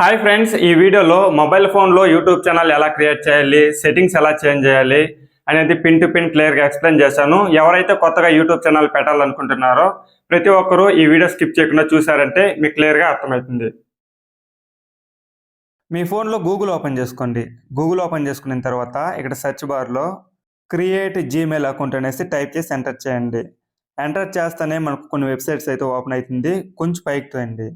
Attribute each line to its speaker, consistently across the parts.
Speaker 1: Hi friends ఈ వీడియోలో mobile ఫోన్లో యూట్యూబ్ ఛానల్ ఎలా క్రియేట్ చేయాలి సెట్టింగ్స్ ఎలా చేంజ్ చేయాలి అనేది పిన్ టు పిన్ క్లియర్గా ఎక్స్ప్లెయిన్ చేశాను. ఎవరైతే కొత్తగా యూట్యూబ్ ఛానల్ పెట్టాలనుకుంటున్నారో ప్రతి ఒక్కరూ ఈ వీడియో స్కిప్ చేయకుండా చూసారంటే మీకు క్లియర్గా అర్థమవుతుంది. మీ ఫోన్లో గూగుల్ ఓపెన్ చేసుకోండి. గూగుల్ ఓపెన్ చేసుకున్న తర్వాత ఇక్కడ సెర్చ్ బార్లో క్రియేట్ జీమెయిల్ అకౌంట్ అనేసి టైప్ చేసి ఎంటర్ చేయండి. ఎంటర్ చేస్తేనే మనకు కొన్ని వెబ్సైట్స్ అయితే ఓపెన్ అవుతుంది. కొంచెం పైకి తోయండి.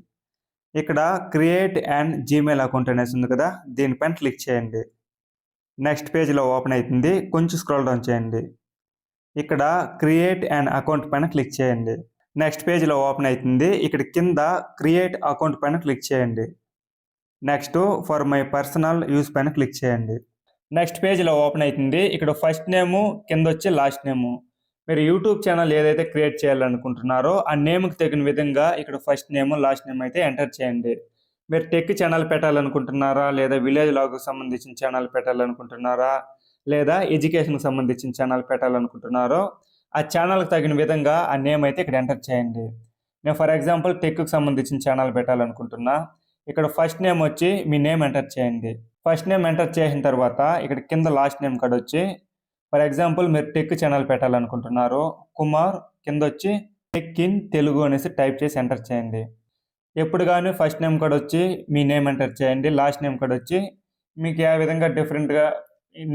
Speaker 1: ఇక్కడ క్రియేట్ అండ్ జీమెయిల్ అకౌంట్ అనేసి ఉంది కదా దీనిపైన క్లిక్ చేయండి. నెక్స్ట్ పేజ్లో ఓపెన్ అవుతుంది కొంచెం స్క్రోల్ డౌన్ చేయండి. ఇక్కడ క్రియేట్ అండ్ అకౌంట్ పైన క్లిక్ చేయండి. నెక్స్ట్ పేజ్లో ఓపెన్ అవుతుంది ఇక్కడ కింద క్రియేట్ అకౌంట్ పైన క్లిక్ చేయండి. Next for my personal use పైన క్లిక్ చేయండి. నెక్స్ట్ పేజ్లో ఓపెన్ అవుతుంది ఇక్కడ ఫస్ట్ నేము కింద వచ్చి లాస్ట్ నేము మీరు యూట్యూబ్ ఛానల్ ఏదైతే క్రియేట్ చేయాలనుకుంటున్నారో ఆ నేమ్కి తగిన విధంగా ఇక్కడ ఫస్ట్ నేమ్ లాస్ట్ నేమ్ అయితే ఎంటర్ చేయండి. మీరు టెక్ ఛానల్ పెట్టాలనుకుంటున్నారా? లేదా విలేజ్ లాగ్కు సంబంధించిన ఛానల్ పెట్టాలనుకుంటున్నారా? లేదా ఎడ్యుకేషన్కి సంబంధించిన ఛానల్ పెట్టాలనుకుంటున్నారో ఆ ఛానల్కి తగిన విధంగా ఆ నేమ్ అయితే ఇక్కడ ఎంటర్ చేయండి. నేను ఫర్ ఎగ్జాంపుల్ టెక్కి సంబంధించిన ఛానల్ పెట్టాలనుకుంటున్నా. ఇక్కడ ఫస్ట్ నేమ్ వచ్చి మీ నేమ్ ఎంటర్ చేయండి. ఫస్ట్ నేమ్ ఎంటర్ చేసిన తర్వాత ఇక్కడ కింద లాస్ట్ నేమ్ కాడ వచ్చి ఫర్ ఎగ్జాంపుల్ మీరు టెక్ ఛానల్ పెట్టాలనుకుంటున్నారు కుమార్ కింద వచ్చి టెక్ ఇన్ తెలుగు అనేసి టైప్ చేసి ఎంటర్ చేయండి. ఎప్పుడు కానీ ఫస్ట్ నేమ్ కూడా వచ్చి మీ నేమ్ ఎంటర్ చేయండి లాస్ట్ నేమ్ కూడా వచ్చి మీకు ఏ విధంగా డిఫరెంట్గా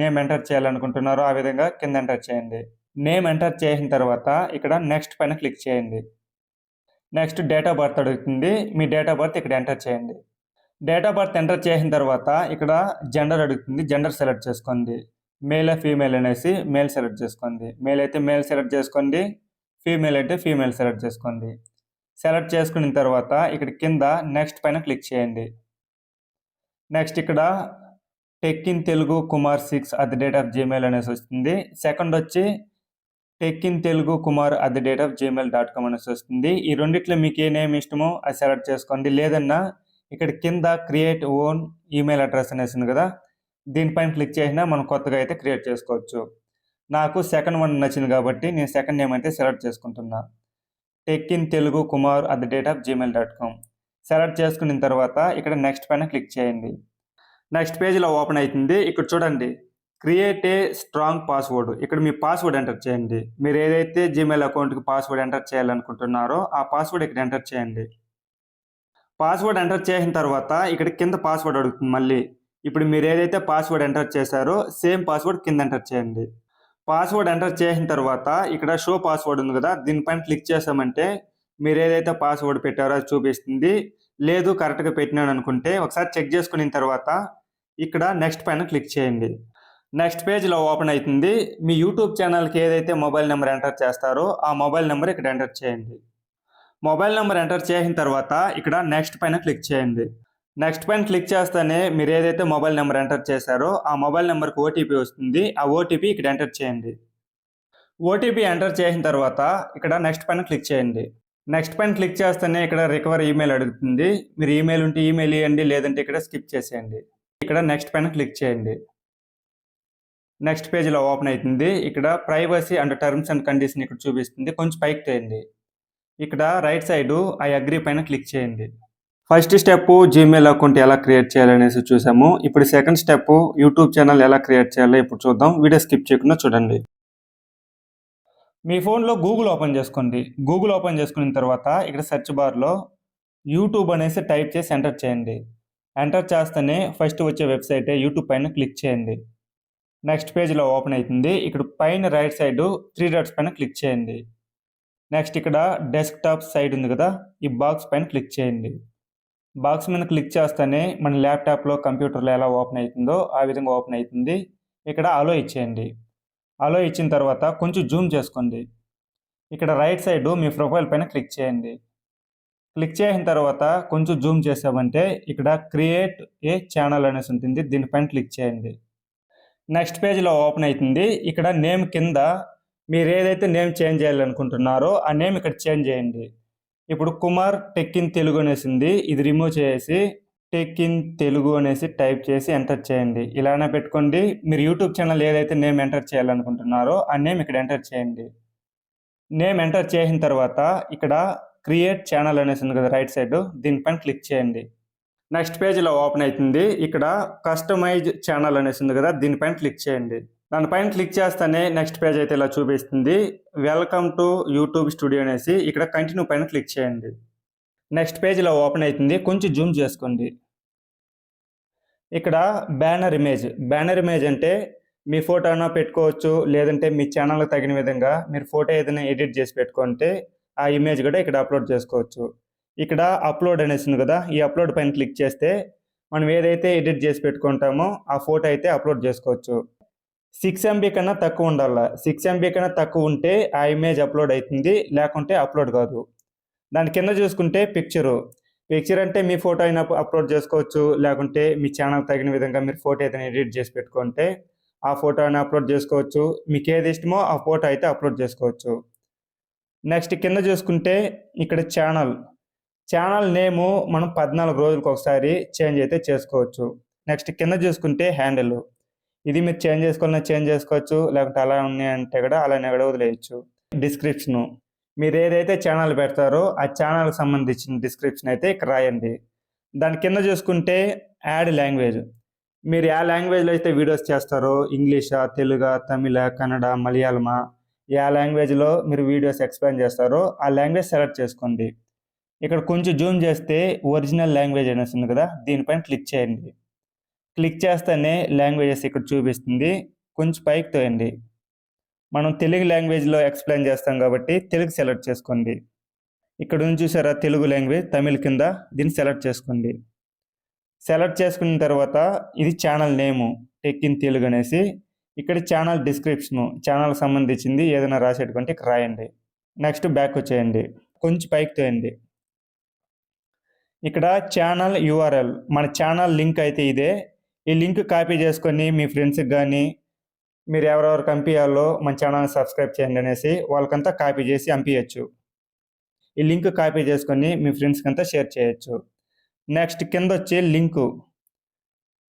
Speaker 1: నేమ్ ఎంటర్ చేయాలనుకుంటున్నారో ఆ విధంగా కింద ఎంటర్ చేయండి. నేమ్ ఎంటర్ చేసిన తర్వాత ఇక్కడ నెక్స్ట్ పైన క్లిక్ చేయండి. నెక్స్ట్ డేట్ ఆఫ్ బర్త్ అడుగుతుంది మీ డేట్ ఆఫ్ బర్త్ ఇక్కడ ఎంటర్ చేయండి. డేట్ ఆఫ్ బర్త్ ఎంటర్ చేసిన తర్వాత ఇక్కడ జెండర్ అడుగుతుంది జెండర్ సెలెక్ట్ చేసుకోండి. మేల్ ఫీమేల్ అనేసి మేల్ సెలెక్ట్ చేసుకోండి. మేల్ అయితే మేల్ సెలెక్ట్ చేసుకోండి. ఫీమేల్ అయితే ఫీమేల్ సెలెక్ట్ చేసుకోండి. సెలెక్ట్ చేసుకున్న తర్వాత ఇక్కడ కింద నెక్స్ట్ పైన క్లిక్ చేయండి. నెక్స్ట్ ఇక్కడ tech in Telugu Kumar six at the date of Gmail అనేసి వస్తుంది. సెకండ్ వచ్చి tech in Telugu Kumar at the date of Gmail dot com అనేసి వస్తుంది. ఈ రెండిట్లో మీకు ఏ నేమ్ ఇష్టమో అది సెలెక్ట్ చేసుకోండి. లేదన్నా ఇక్కడ కింద క్రియేట్ ఓన్ ఈమెయిల్ అడ్రస్ అనేసి ఉంది కదా దీనిపైన క్లిక్ చేసినా మనం కొత్తగా అయితే క్రియేట్ చేసుకోవచ్చు. నాకు సెకండ్ వన్ నచ్చింది కాబట్టి నేను సెకండ్ నేమ్ అయితే సెలెక్ట్ చేసుకుంటున్నా. Tech in Telugu Kumar at the date of Gmail dot com. Select చేసుకున్న తర్వాత ఇక్కడ నెక్స్ట్ పైన క్లిక్ చేయండి. నెక్స్ట్ పేజ్లో ఓపెన్ అవుతుంది ఇక్కడ చూడండి. Create a strong password. ఇక్కడ మీ పాస్వర్డ్ ఎంటర్ చేయండి. మీరు ఏదైతే జీమెయిల్ అకౌంట్కి పాస్వర్డ్ ఎంటర్ చేయాలనుకుంటున్నారో ఆ పాస్వర్డ్ ఇక్కడ ఎంటర్ చేయండి. పాస్వర్డ్ ఎంటర్ చేసిన తర్వాత ఇక్కడ కింద పాస్వర్డ్ అడుగుతుంది మళ్ళీ. ఇప్పుడు మీరు ఏదైతే పాస్వర్డ్ ఎంటర్ చేశారో సేమ్ పాస్వర్డ్ కింద ఎంటర్ చేయండి. పాస్వర్డ్ ఎంటర్ చేసిన తర్వాత ఇక్కడ షో పాస్వర్డ్ ఉంది కదా దీనిపైన క్లిక్ చేసామంటే మీరు ఏదైతే పాస్వర్డ్ పెట్టారో అది చూపిస్తుంది. లేదు కరెక్ట్గా పెట్టినాను అనుకుంటే ఒకసారి చెక్ చేసుకున్న తర్వాత ఇక్కడ నెక్స్ట్ పైన క్లిక్ చేయండి. నెక్స్ట్ పేజ్లో ఓపెన్ అవుతుంది మీ యూట్యూబ్ ఛానల్కి ఏదైతే మొబైల్ నెంబర్ ఎంటర్ చేస్తారో ఆ మొబైల్ నెంబర్ ఇక్కడ ఎంటర్ చేయండి. మొబైల్ నెంబర్ ఎంటర్ చేసిన తర్వాత ఇక్కడ నెక్స్ట్ పైన క్లిక్ చేయండి. నెక్స్ట్ పైన క్లిక్ చేస్తేనే మీరు ఏదైతే మొబైల్ నెంబర్ ఎంటర్ చేశారో ఆ మొబైల్ నెంబర్కి ఓటీపీ వస్తుంది. ఆ ఓటీపీ ఇక్కడ ఎంటర్ చేయండి. ఓటీపీ ఎంటర్ చేసిన తర్వాత ఇక్కడ నెక్స్ట్ పైన క్లిక్ చేయండి. నెక్స్ట్ పైన క్లిక్ చేస్తేనే ఇక్కడ రికవర్ ఈమెయిల్ అడుగుతుంది. మీరు ఈమెయిల్ ఉంటే ఈమెయిల్ ఇవ్వండి లేదంటే ఇక్కడ స్కిప్ చేసేయండి. ఇక్కడ నెక్స్ట్ పైన క్లిక్ చేయండి. నెక్స్ట్ పేజ్లో ఓపెన్ అవుతుంది. ఇక్కడ privacy and terms and condition ఇక్కడ చూపిస్తుంది. కొంచెం పైకి తేయండి. ఇక్కడ రైట్ సైడు ఐ అగ్రీ పైన క్లిక్ చేయండి. ఫస్ట్ స్టెప్ జీమెయిల్ అకౌంట్ ఎలా క్రియేట్ చేయాలనేసి చూసాము. ఇప్పుడు సెకండ్ స్టెప్ యూట్యూబ్ ఛానల్ ఎలా క్రియేట్ చేయాలో ఇప్పుడు చూద్దాం. వీడియో స్కిప్ చేయకుండా చూడండి. మీ ఫోన్లో గూగుల్ ఓపెన్ చేసుకోండి. గూగుల్ ఓపెన్ చేసుకున్న తర్వాత ఇక్కడ సెర్చ్ బార్లో యూట్యూబ్ అనేసి టైప్ చేసి ఎంటర్ చేయండి. ఎంటర్ చేస్తేనే ఫస్ట్ వచ్చే వెబ్సైట్ యూట్యూబ్ పైన క్లిక్ చేయండి. నెక్స్ట్ పేజ్లో ఓపెన్ అవుతుంది. ఇక్కడ పైన రైట్ సైడ్ త్రీ డాట్స్ పైన క్లిక్ చేయండి. నెక్స్ట్ ఇక్కడ డెస్క్టాప్ సైడ్ ఉంది కదా. ఈ బాక్స్ పైన క్లిక్ చేయండి. బాక్స్ మీద క్లిక్ చేస్తేనే మన ల్యాప్టాప్లో కంప్యూటర్లో ఎలా ఓపెన్ అవుతుందో ఆ విధంగా ఓపెన్ అవుతుంది ఇక్కడ అలో ఇచ్చేయండి. అలో ఇచ్చిన తర్వాత కొంచెం జూమ్ చేసుకోండి. ఇక్కడ రైట్ సైడ్ మీ ప్రొఫైల్ పైన క్లిక్ చేయండి. క్లిక్ చేసిన తర్వాత కొంచెం జూమ్ చేసామంటే ఇక్కడ క్రియేట్ ఏ ఛానల్ అనేసి ఉంటుంది. దీనిపైన క్లిక్ చేయండి. నెక్స్ట్ పేజ్లో ఓపెన్ అవుతుంది ఇక్కడ నేమ్ కింద మీరు ఏదైతే నేమ్ చేంజ్ చేయాలనుకుంటున్నారో ఆ నేమ్ ఇక్కడ చేంజ్ చేయండి. ఇప్పుడు కుమార్ టెక్ ఇన్ తెలుగు అనేసి ఉంది ఇది రిమూవ్ చేసి టెక్ ఇన్ తెలుగు అనేసి టైప్ చేసి ఎంటర్ చేయండి. ఇలానే పెట్టుకోండి. మీరు యూట్యూబ్ ఛానల్ ఏదైతే నేమ్ ఎంటర్ చేయాలనుకుంటున్నారో ఆ నేమ్ ఇక్కడ ఎంటర్ చేయండి. నేమ్ ఎంటర్ చేసిన తర్వాత ఇక్కడ క్రియేట్ ఛానల్ అనేసి ఉంది కదా రైట్ సైడ్ దీనిపైన క్లిక్ చేయండి. నెక్స్ట్ పేజ్ ఇలా ఓపెన్ అవుతుంది ఇక్కడ కస్టమైజ్ ఛానల్ అనేసి ఉంది కదా దీనిపైన క్లిక్ చేయండి. దానిపైన క్లిక్ చేస్తేనే నెక్స్ట్ పేజ్ అయితే ఇలా చూపిస్తుంది. వెల్కమ్ టు యూట్యూబ్ స్టూడియో అనేసి ఇక్కడ కంటిన్యూ పైన క్లిక్ చేయండి. నెక్స్ట్ పేజ్ ఇలా ఓపెన్ అవుతుంది. కొంచెం జూమ్ చేసుకోండి. ఇక్కడ బ్యానర్ ఇమేజ్. బ్యానర్ ఇమేజ్ అంటే మీ ఫోటో అయినా పెట్టుకోవచ్చు లేదంటే మీ ఛానల్కి తగిన విధంగా మీరు ఫోటో ఏదైనా ఎడిట్ చేసి పెట్టుకుంటే ఆ ఇమేజ్ కూడా ఇక్కడ అప్లోడ్ చేసుకోవచ్చు. ఇక్కడ అప్లోడ్ అనేసి ఉంది కదా ఈ అప్లోడ్ పైన క్లిక్ చేస్తే మనం ఏదైతే ఎడిట్ చేసి పెట్టుకుంటామో ఆ ఫోటో అయితే అప్లోడ్ చేసుకోవచ్చు. సిక్స్ ఎంబీ కన్నా తక్కువ ఉండాలి? సిక్స్ ఎంబీ కన్నా తక్కువ ఉంటే ఆ ఇమేజ్ అప్లోడ్ అవుతుంది లేకుంటే అప్లోడ్ కాదు. దాని కింద చూసుకుంటే పిక్చరు పిక్చర్ అంటే మీ ఫోటో అయినా అప్లోడ్ చేసుకోవచ్చు లేకుంటే మీ ఛానల్ తగిన విధంగా మీరు ఫోటో ఏదైనా ఎడిట్ చేసి పెట్టుకుంటే ఆ ఫోటో అయినా అప్లోడ్ చేసుకోవచ్చు. మీకు ఏది ఇష్టమో ఆ ఫోటో అయితే అప్లోడ్ చేసుకోవచ్చు. నెక్స్ట్ కింద చూసుకుంటే ఇక్కడ ఛానల్ ఛానల్ నేము మనం పద్నాలుగు రోజులకు ఒకసారి చేంజ్ అయితే చేసుకోవచ్చు. నెక్స్ట్ కింద చూసుకుంటే హ్యాండిల్ ఇది మీరు చేంజ్ చేసుకోవాలన్నా చేంజ్ చేసుకోవచ్చు లేకుంటే అలా ఉన్నాయంటే కూడా అలానే కూడా వదిలేయచ్చు. డిస్క్రిప్షను మీరు ఏదైతే ఛానల్ పెడతారో ఆ ఛానల్కి సంబంధించిన డిస్క్రిప్షన్ అయితే ఇక్కడ రాయండి. దాని కింద చూసుకుంటే యాడ్ లాంగ్వేజ్ మీరు ఏ లాంగ్వేజ్లో అయితే వీడియోస్ చేస్తారో ఇంగ్లీషా తెలుగా తమిళ కన్నడ మలయాళమా ఏ లాంగ్వేజ్లో మీరు వీడియోస్ ఎక్స్ప్లెయిన్ చేస్తారో ఆ లాంగ్వేజ్ సెలెక్ట్ చేసుకోండి. ఇక్కడ కొంచెం జూమ్ చేస్తే ఒరిజినల్ లాంగ్వేజ్ అనేసి ఉంది కదా దీనిపైన క్లిక్ చేయండి. క్లిక్ చేస్తేనే లాంగ్వేజెస్ ఇక్కడ చూపిస్తుంది. కొంచెం పైకి తోయండి. మనం తెలుగు లాంగ్వేజ్లో ఎక్స్ప్లెయిన్ చేస్తాం కాబట్టి తెలుగు సెలెక్ట్ చేసుకోండి. ఇక్కడ నుంచి చూసారా తెలుగు లాంగ్వేజ్ తమిళ కింద దీన్ని సెలెక్ట్ చేసుకోండి. సెలెక్ట్ చేసుకున్న తర్వాత ఇది channel name tech in Telugu అనేసి. ఇక్కడ ఛానల్ డిస్క్రిప్షను ఛానల్ సంబంధించింది ఏదైనా రాసేటువంటి ఇక్కడ రాయండి. నెక్స్ట్ బ్యాక్ వచ్చేయండి. కొంచెం పైకి తోయండి. ఇక్కడ ఛానల్ యూఆర్ఎల్ మన ఛానల్ లింక్ అయితే ఇదే. ఈ లింక్ కాపీ చేసుకొని మీ ఫ్రెండ్స్కి కానీ మీరు ఎవరెవరు పంపించాలో మన ఛానల్ని సబ్స్క్రైబ్ చేయండి అనేసి వాళ్ళకంతా కాపీ చేసి పంపించచ్చు ఈ లింక్ కాపీ చేసుకొని మీ ఫ్రెండ్స్కి అంతా షేర్ చేయొచ్చు. నెక్స్ట్ కింద వచ్చే లింకు.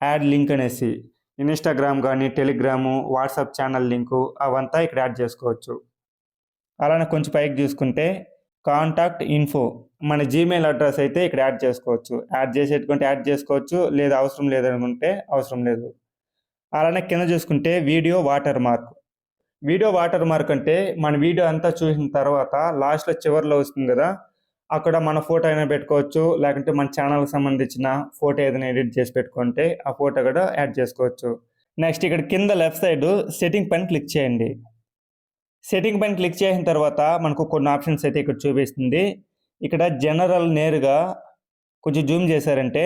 Speaker 1: యాడ్ లింక్ అనేసి. ఇన్స్టాగ్రామ్ కానీ టెలిగ్రాము వాట్సాప్ ఛానల్ లింకు అవంతా ఇక్కడ యాడ్ చేసుకోవచ్చు. అలానే కొంచెం పైకి చూసుకుంటే కాంటాక్ట్ ఇన్ఫో మన జీమెయిల్ అడ్రస్ అయితే ఇక్కడ యాడ్ చేసుకోవచ్చు. యాడ్ చేసేటువంటి యాడ్ చేసుకోవచ్చు. లేదా అవసరం లేదనుకుంటే అవసరం లేదు. అలానే కింద చూసుకుంటే video watermark. Video watermark అంటే మన వీడియో అంతా చూసిన తర్వాత లాస్ట్లో చివరిలో వస్తుంది కదా అక్కడ మన ఫోటో అయినా పెట్టుకోవచ్చు. లేకుంటే మన ఛానల్కి సంబంధించిన ఫోటో ఏదైనా ఎడిట్ చేసి పెట్టుకుంటే ఆ ఫోటో కూడా యాడ్ చేసుకోవచ్చు. నెక్స్ట్ ఇక్కడ కింద లెఫ్ట్ సైడ్ సెట్టింగ్ పైన క్లిక్ చేయండి. సెట్టింగ్ పైన క్లిక్ చేసిన తర్వాత మనకు కొన్ని ఆప్షన్స్ అయితే ఇక్కడ చూపిస్తుంది. ఇక్కడ జనరల్ నేరుగా కొంచెం జూమ్ చేశారంటే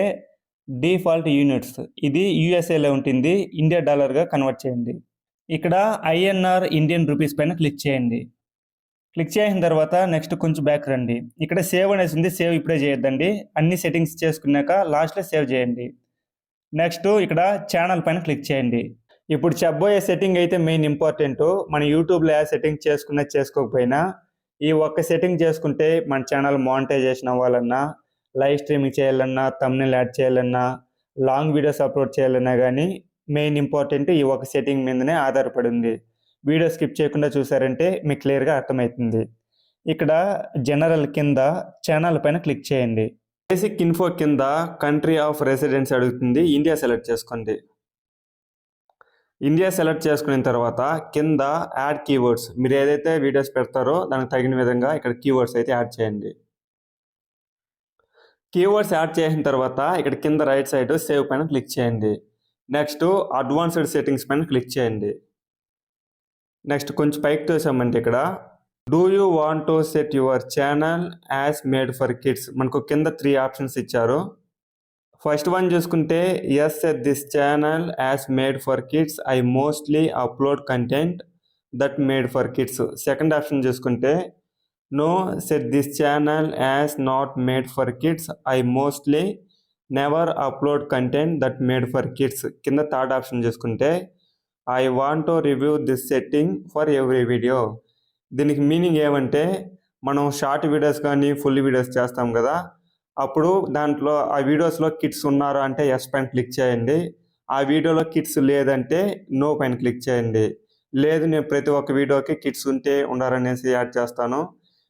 Speaker 1: డిఫాల్ట్ యూనిట్స్ ఇది యూఎస్ఏలో ఉంటుంది. ఇండియా డాలర్గా కన్వర్ట్ చేయండి. ఇక్కడ ఐఎన్ఆర్ ఇండియన్ రూపీస్ పైన క్లిక్ చేయండి. క్లిక్ చేసిన తర్వాత నెక్స్ట్ కొంచెం బ్యాక్ రండి. ఇక్కడ సేవ్ అనేసి ఉంది. సేవ్ ఇప్పుడే చేయొద్దండి. అన్ని సెట్టింగ్స్ చేసుకున్నాక లాస్ట్లో సేవ్ చేయండి. నెక్స్ట్ ఇక్కడ ఛానల్ పైన క్లిక్ చేయండి. ఇప్పుడు చెప్పబోయే సెట్టింగ్ అయితే మెయిన్ ఇంపార్టెంట్ మన యూట్యూబ్లో ఏ సెట్టింగ్ చేసుకున్నా చేసుకోకపోయినా ఈ ఒక్క సెట్టింగ్ చేసుకుంటే మన ఛానల్ మానిటైజేషన్ అవ్వాలన్నా లైవ్ స్ట్రీమింగ్ చేయాలన్నా తమ్నెల్ యాడ్ చేయాలన్నా లాంగ్ వీడియోస్ అప్లోడ్ చేయాలన్నా కానీ మెయిన్ ఇంపార్టెంట్ ఈ ఒక సెట్టింగ్ మీదనే ఆధారపడి ఉంది. వీడియో స్కిప్ చేయకుండా చూసారంటే మీకు క్లియర్గా అర్థమవుతుంది. ఇక్కడ జనరల్ కింద ఛానల్ పైన క్లిక్ చేయండి. బేసిక్ ఇన్ఫో కింద కంట్రీ ఆఫ్ రెసిడెన్స్ అడుగుతుంది. ఇండియా సెలెక్ట్ చేసుకోండి. ఇండియా సెలెక్ట్ చేసుకున్న తర్వాత కింద యాడ్ కీవర్డ్స్ మీరు ఏదైతే వీడియోస్ పెడతారో దానికి తగిన విధంగా ఇక్కడ కీవర్డ్స్ అయితే యాడ్ చేయండి. కీవర్డ్స్ యాడ్ చేసిన తర్వాత ఇక్కడ కింద రైట్ సైడ్ సేవ్ పైన క్లిక్ చేయండి. నెక్స్ట్ అడ్వాన్స్డ్ సెట్టింగ్స్ పైన క్లిక్ చేయండి. నెక్స్ట్ కొంచెం పైకి చూసామండి ఇక్కడ. Do you want to set your channel as made for kids మనకు కింద త్రీ ఆప్షన్స్ ఇచ్చారు. ఫస్ట్ వన్ చూసుకుంటే yes set this channel as made for kids I mostly upload content that made for kids second option చూసుకుంటే no set this channel as not made for kids I mostly never upload content that made for kids కింద third option చూసుకుంటే I want to review this setting for every video దీనికి meaning ఏమంటే మనం short videos కానీ full videos చేస్తాం కదా అప్పుడు దాంట్లో ఆ వీడియోస్లో కిడ్స్ ఉన్నారు అంటే ఎస్ పైన క్లిక్ చేయండి. ఆ వీడియోలో కిడ్స్ లేదంటే నో పైన క్లిక్ చేయండి. లేదు నేను ప్రతి ఒక్క వీడియోకి కిడ్స్ ఉంటే ఉండాలనేసి యాడ్ చేస్తాను.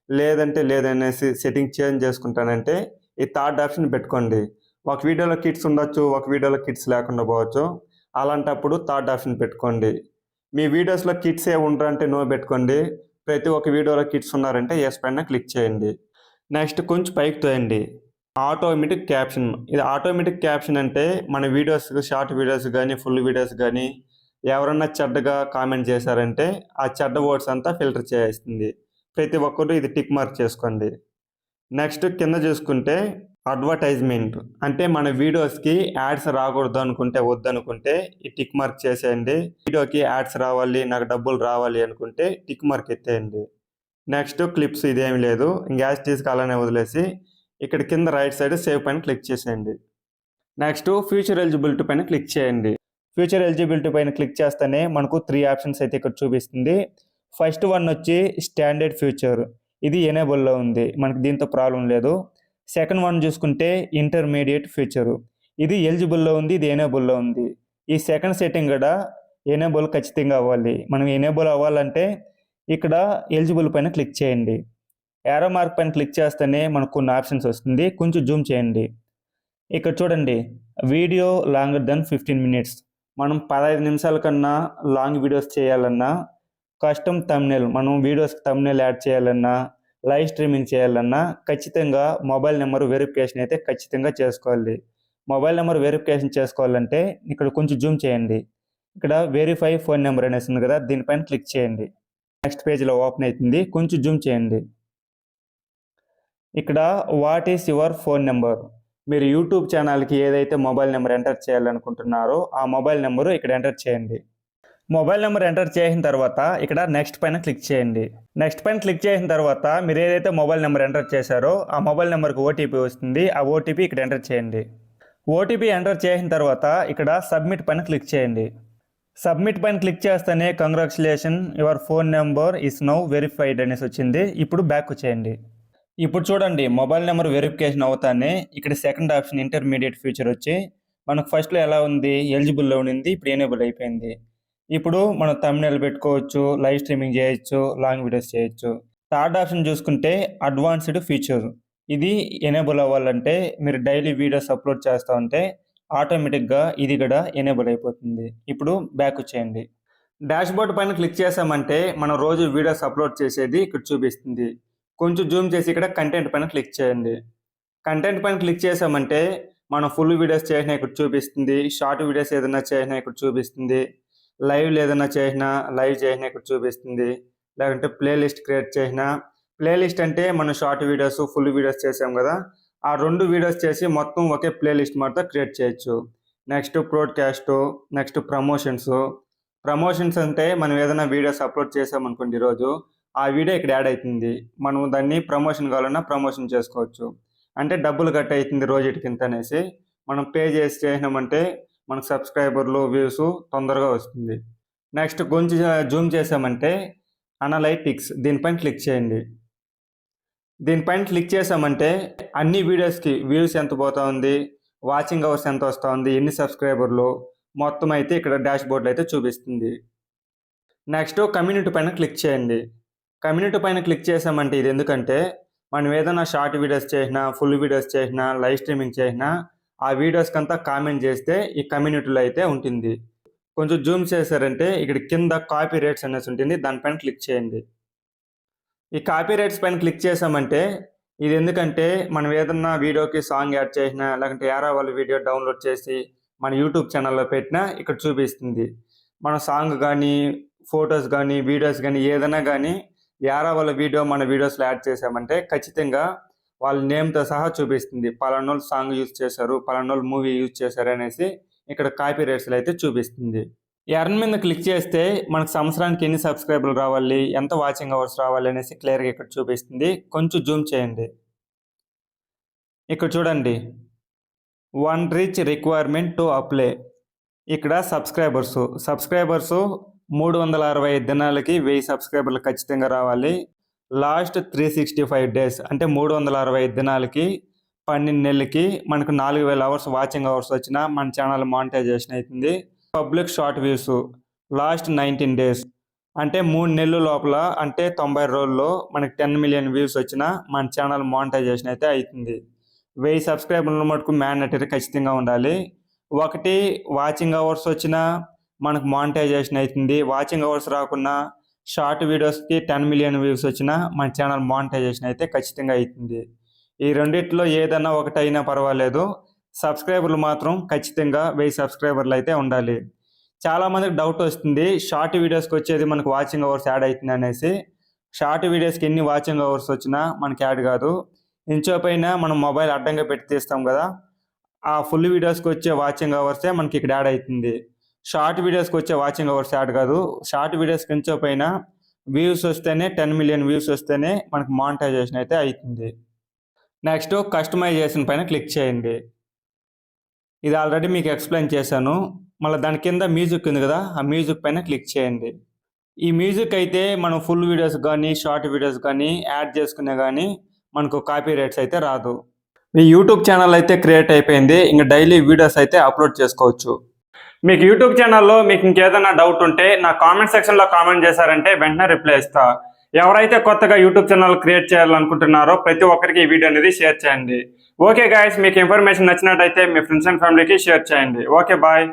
Speaker 1: లేదంటే లేదనేసి సెట్టింగ్ చేంజ్ చేసుకుంటానంటే ఈ థర్డ్ ఆప్షన్ పెట్టుకోండి. ఒక వీడియోలో కిట్స్ ఉండొచ్చు ఒక వీడియోలో కిట్స్ లేకుండా పోవచ్చు. అలాంటప్పుడు థర్డ్ ఆప్షన్ పెట్టుకోండి. మీ వీడియోస్లో కిట్స్ ఏ ఉండరంటే నో పెట్టుకోండి. ప్రతి ఒక్క వీడియోలో కిట్స్ ఉన్నారంటే ఎస్ పైన క్లిక్ చేయండి. నెక్స్ట్ కొంచెం పైకి తోయండి. Automatic caption. ఇది ఆటోమేటిక్ క్యాప్షన్ అంటే మన వీడియోస్ షార్ట్ వీడియోస్ కానీ ఫుల్ వీడియోస్ కానీ ఎవరన్నా చెడ్డగా కామెంట్ చేశారంటే ఆ చెడ్డ వర్డ్స్ అంతా ఫిల్టర్ చేస్తుంది. ప్రతి ఒక్కరు ఇది టిక్ మార్క్ చేసుకోండి. నెక్స్ట్ కింద చూసుకుంటే అడ్వర్టైజ్మెంట్. అంటే మన వీడియోస్కి యాడ్స్ రాకూడదు అనుకుంటే వద్దనుకుంటే ఈ టిక్ మార్క్ చేసేయండి. వీడియోకి యాడ్స్ రావాలి నాకు డబ్బులు రావాలి అనుకుంటే టిక్ మార్క్ ఎత్తేయండి. నెక్స్ట్ క్లిప్స్ ఇదేమి లేదు. గ్యాస్ తీసుకు అలానే వదిలేసి ఇక్కడ కింద రైట్ సైడ్ సేవ్ పైన క్లిక్ చేసేయండి. నెక్స్ట్ ఫ్యూచర్ ఎలిజిబిలిటీ పైన క్లిక్ చేయండి. ఫ్యూచర్ ఎలిజిబిలిటీ పైన క్లిక్ చేస్తేనే మనకు త్రీ ఆప్షన్స్ అయితే ఇక్కడ చూపిస్తుంది. ఫస్ట్ వన్ వచ్చి స్టాండర్డ్ ఫ్యూచర్ ఇది ఎనేబుల్లో ఉంది. మనకి దీంతో ప్రాబ్లం లేదు. సెకండ్ వన్ చూసుకుంటే ఇంటర్మీడియట్ ఫ్యూచరు ఇది ఎలిజిబుల్లో ఉంది ఇది ఎనేబుల్లో ఉంది. ఈ సెకండ్ సెట్టింగ్ కూడా ఎనేబుల్ ఖచ్చితంగా అవ్వాలి. మనం ఎనేబుల్ అవ్వాలంటే ఇక్కడ ఎలిజిబుల్ పైన క్లిక్ చేయండి. యారో మార్క్ పైన క్లిక్ చేస్తేనే మనకు కొన్ని ఆప్షన్స్ వస్తుంది. కొంచెం జూమ్ చేయండి. ఇక్కడ చూడండి. Video longer than fifteen minutes మనం పదహైదు నిమిషాల కన్నా లాంగ్ వీడియోస్ చేయాలన్నా కస్టమ్ తమ్నెల్ మనం వీడియోస్కి తమ్నెల్ యాడ్ చేయాలన్నా లైవ్ స్ట్రీమింగ్ చేయాలన్నా ఖచ్చితంగా మొబైల్ నెంబర్ వెరిఫికేషన్ అయితే ఖచ్చితంగా చేసుకోవాలి. మొబైల్ నెంబర్ వెరిఫికేషన్ చేసుకోవాలంటే ఇక్కడ కొంచెం జూమ్ చేయండి. ఇక్కడ వెరిఫై ఫోన్ నెంబర్ అనేసింది కదా దీనిపైన క్లిక్ చేయండి. నెక్స్ట్ పేజ్లో ఓపెన్ అవుతుంది. కొంచెం జూమ్ చేయండి. ఇక్కడ what is your phone number మీరు యూట్యూబ్ ఛానల్కి ఏదైతే మొబైల్ నెంబర్ ఎంటర్ చేయాలనుకుంటున్నారో ఆ మొబైల్ నెంబరు ఇక్కడ ఎంటర్ చేయండి. మొబైల్ నెంబర్ ఎంటర్ చేసిన తర్వాత ఇక్కడ నెక్స్ట్ పైన క్లిక్ చేయండి. నెక్స్ట్ పైన క్లిక్ చేసిన తర్వాత మీరు ఏదైతే మొబైల్ నెంబర్ ఎంటర్ చేశారో ఆ మొబైల్ నెంబర్కి ఓటీపీ వస్తుంది. ఆ ఓటీపీ ఇక్కడ ఎంటర్ చేయండి. ఓటీపీ ఎంటర్ చేసిన తర్వాత ఇక్కడ సబ్మిట్ పైన క్లిక్ చేయండి. సబ్మిట్ పైన క్లిక్ చేస్తేనే congratulation your phone number is now verified అనేసి వచ్చింది. ఇప్పుడు బ్యాక్ చేయండి. ఇప్పుడు చూడండి మొబైల్ నెంబర్ వెరిఫికేషన్ అవుతానే ఇక్కడ సెకండ్ ఆప్షన్ ఇంటర్మీడియట్ ఫ్యూచర్ వచ్చి మనకు ఫస్ట్లో ఎలా ఉంది ఎలిజిబుల్లో ఉండింది ఇప్పుడు ఎనేబుల్ అయిపోయింది. ఇప్పుడు మనం తమిళ పెట్టుకోవచ్చు లైవ్ స్ట్రీమింగ్ చేయొచ్చు లాంగ్ వీడియోస్ చేయొచ్చు. థర్డ్ ఆప్షన్ చూసుకుంటే అడ్వాన్స్డ్ ఫీచర్. ఇది ఎనేబుల్ అవ్వాలంటే మీరు డైలీ వీడియోస్ అప్లోడ్ చేస్తూ ఉంటే ఆటోమేటిక్గా ఇది కూడా ఎనేబుల్ అయిపోతుంది. ఇప్పుడు బ్యాక్ వచ్చేయండి. డాష్ బోర్డ్ పైన క్లిక్ చేసామంటే మనం రోజు వీడియోస్ అప్లోడ్ చేసేది ఇక్కడ చూపిస్తుంది. కొంచెం జూమ్ చేసి ఇక్కడ కంటెంట్ పైన క్లిక్ చేయండి. కంటెంట్ పైన క్లిక్ చేసామంటే మనం ఫుల్ వీడియోస్ చేసినా ఇక్కడ చూపిస్తుంది. షార్ట్ వీడియోస్ ఏదైనా చేసినా ఇక్కడ చూపిస్తుంది. లైవ్ ఏదైనా చేసినా లైవ్ చేసినా ఇక్కడ చూపిస్తుంది. లేదంటే ప్లేలిస్ట్ క్రియేట్ చేసినా ప్లేలిస్ట్ అంటే మనం షార్ట్ వీడియోస్ ఫుల్ వీడియోస్ చేసాం కదా ఆ రెండు వీడియోస్ చేసి మొత్తం ఒకే ప్లేలిస్ట్ మాత్రం క్రియేట్ చేయొచ్చు. Next podcast next promotions. Promotions అంటే మనం ఏదైనా వీడియోస్ అప్లోడ్ చేసామనుకోండి ఈరోజు ఆ వీడియో ఇక్కడ యాడ్ అవుతుంది. మనం దాన్ని ప్రమోషన్ కావాలన్నా ప్రమోషన్ చేసుకోవచ్చు. అంటే డబ్బులు కట్ అవుతుంది రోజుటికింత అనేసి. మనం పే చేసి చేసినామంటే మనకు సబ్స్క్రైబర్లు వ్యూస్ తొందరగా వస్తుంది. నెక్స్ట్ కొంచెం జూమ్ చేసామంటే అనలైటిక్స్ దీనిపైన క్లిక్ చేయండి. దీనిపైన క్లిక్ చేసామంటే అన్ని వీడియోస్కి వ్యూస్ ఎంత పోతా ఉంది వాచింగ్ అవర్స్ ఎంత వస్తూ ఉంది ఎన్ని సబ్స్క్రైబర్లు మొత్తం అయితే ఇక్కడ డాష్ బోర్డ్లో అయితే చూపిస్తుంది. నెక్స్ట్ కమ్యూనిటీ పైన క్లిక్ చేయండి. కమ్యూనిటీ పైన క్లిక్ చేసామంటే ఇది ఎందుకంటే మనం ఏదైనా షార్ట్ వీడియోస్ చేసినా ఫుల్ వీడియోస్ చేసినా లైవ్ స్ట్రీమింగ్ చేసినా ఆ వీడియోస్కి అంతా కామెంట్ చేస్తే ఈ కమ్యూనిటీలో అయితే ఉంటుంది. కొంచెం జూమ్ చేశారంటే ఇక్కడ కింద కాపీ రేట్స్ అనేసి ఉంటుంది. దానిపైన క్లిక్ చేయండి. ఈ కాపీ రేట్స్ పైన క్లిక్ చేసామంటే ఇది ఎందుకంటే మనం ఏదన్నా వీడియోకి సాంగ్ యాడ్ చేసినా లేకుంటే యారా వాళ్ళ వీడియో డౌన్లోడ్ చేసి మన యూట్యూబ్ ఛానల్లో పెట్టినా ఇక్కడ చూపిస్తుంది. మన సాంగ్ కానీ ఫొటోస్ కానీ వీడియోస్ కానీ ఏదైనా కానీ యారా వాళ్ళ వీడియో మన వీడియోస్లో యాడ్ చేసామంటే ఖచ్చితంగా వాళ్ళ నేమ్తో సహా చూపిస్తుంది. పలానోళ్ళు సాంగ్ యూజ్ చేశారు పలానోళ్ళు మూవీ యూజ్ చేశారు అనేసి ఇక్కడ కాపీ రేట్స్లో అయితే చూపిస్తుంది. ఎర్న్ మీద క్లిక్ చేస్తే మనకు సంవత్సరానికి ఎన్ని సబ్స్క్రైబర్లు రావాలి ఎంత వాచింగ్ అవర్స్ రావాలి అనేసి క్లియర్గా ఇక్కడ చూపిస్తుంది. కొంచెం జూమ్ చేయండి. ఇక్కడ చూడండి. One reach requirement to apply. ఇక్కడ సబ్స్క్రైబర్స్. సబ్స్క్రైబర్స్ మూడు వందల అరవై ఐదు దినాలకి వెయ్యి సబ్స్క్రైబర్లు ఖచ్చితంగా రావాలి. Last three sixty five days అంటే మూడు వందల అరవై ఐదు దినాలకి పన్నెండు నెలలకి మనకు నాలుగు వేల అవర్స్ వాచింగ్ అవర్స్ వచ్చినా మన ఛానల్ మానిటైజేషన్ అవుతుంది. Public short views last nineteen days అంటే మూడు నెలల లోపల అంటే తొంభై రోజుల్లో మనకి టెన్ మిలియన్ వ్యూస్ వచ్చినా మన ఛానల్ మానిటైజేషన్ అయితే అవుతుంది. వెయ్యి సబ్స్క్రైబర్లు మటుకు మ్యాండటరీ ఖచ్చితంగా ఉండాలి. ఒకటి వాచింగ్ అవర్స్ వచ్చినా మనకు మానిటైజేషన్ అవుతుంది వాచింగ్ అవర్స్ రాకున్నా షార్ట్ వీడియోస్కి టెన్ మిలియన్ వ్యూస్ వచ్చినా మన ఛానల్ మానిటైజేషన్ అయితే ఖచ్చితంగా అవుతుంది ఈ రెండిట్లో ఏదైనా ఒకటి అయినా పర్వాలేదు. సబ్స్క్రైబర్లు మాత్రం ఖచ్చితంగా వెయ్యి సబ్స్క్రైబర్లు అయితే ఉండాలి. చాలామందికి డౌట్ వస్తుంది. షార్ట్ వీడియోస్కి వచ్చేది మనకు వాచింగ్ అవర్స్ యాడ్ అవుతుంది అనేసి. షార్ట్ వీడియోస్కి ఎన్ని వాచింగ్ అవర్స్ వచ్చినా మనకి యాడ్ కాదు. ఇంచో పైన మనం మొబైల్ అడ్డంగా పెట్టి తీస్తాం కదా. ఆ ఫుల్ వీడియోస్కి వచ్చే వాచింగ్ అవర్సే మనకి ఇక్కడ యాడ్ అవుతుంది. షార్ట్ వీడియోస్కి వచ్చే వాచింగ్ అవర్స్ యాడ్ కాదు. షార్ట్ వీడియోస్ ఇంచో పైన వ్యూస్ వస్తేనే టెన్ మిలియన్ వ్యూస్ వస్తేనే మనకు మానిటైజేషన్ అయితే అవుతుంది నెక్స్ట్ కస్టమైజేషన్ పైన క్లిక్ చేయండి. ఇది ఆల్రెడీ మీకు ఎక్స్ప్లెయిన్ చేశాను. మళ్ళీ దాని కింద మ్యూజిక్ ఉంది కదా ఆ మ్యూజిక్ పైన క్లిక్ చేయండి. ఈ మ్యూజిక్ అయితే మనం ఫుల్ వీడియోస్ కానీ షార్ట్ వీడియోస్ కానీ యాడ్ చేసుకునే కానీ మనకు కాపీ రైట్స్ అయితే రాదు. మీ యూట్యూబ్ ఛానల్ అయితే క్రియేట్ అయిపోయింది. ఇంకా డైలీ వీడియోస్ అయితే అప్లోడ్ చేసుకోవచ్చు. మీకు యూట్యూబ్ ఛానల్లో మీకు ఇంకేదైనా డౌట్ ఉంటే నా కామెంట్ సెక్షన్లో కామెంట్ చేశారంటే వెంటనే రిప్లై ఇస్తా ఎవరైతే కొత్తగా యూట్యూబ్ ఛానల్ క్రియేట్ చేయాలనుకుంటున్నారో ప్రతి ఒక్కరికి ఈ వీడియో అనేది షేర్ చేయండి. ఓకే గాయస్ మీకు ఇన్ఫర్మేషన్ నచ్చినట్టయితే మీ ఫ్రెండ్స్ అండ్ ఫ్యామిలీకి షేర్ చేయండి. Okay bye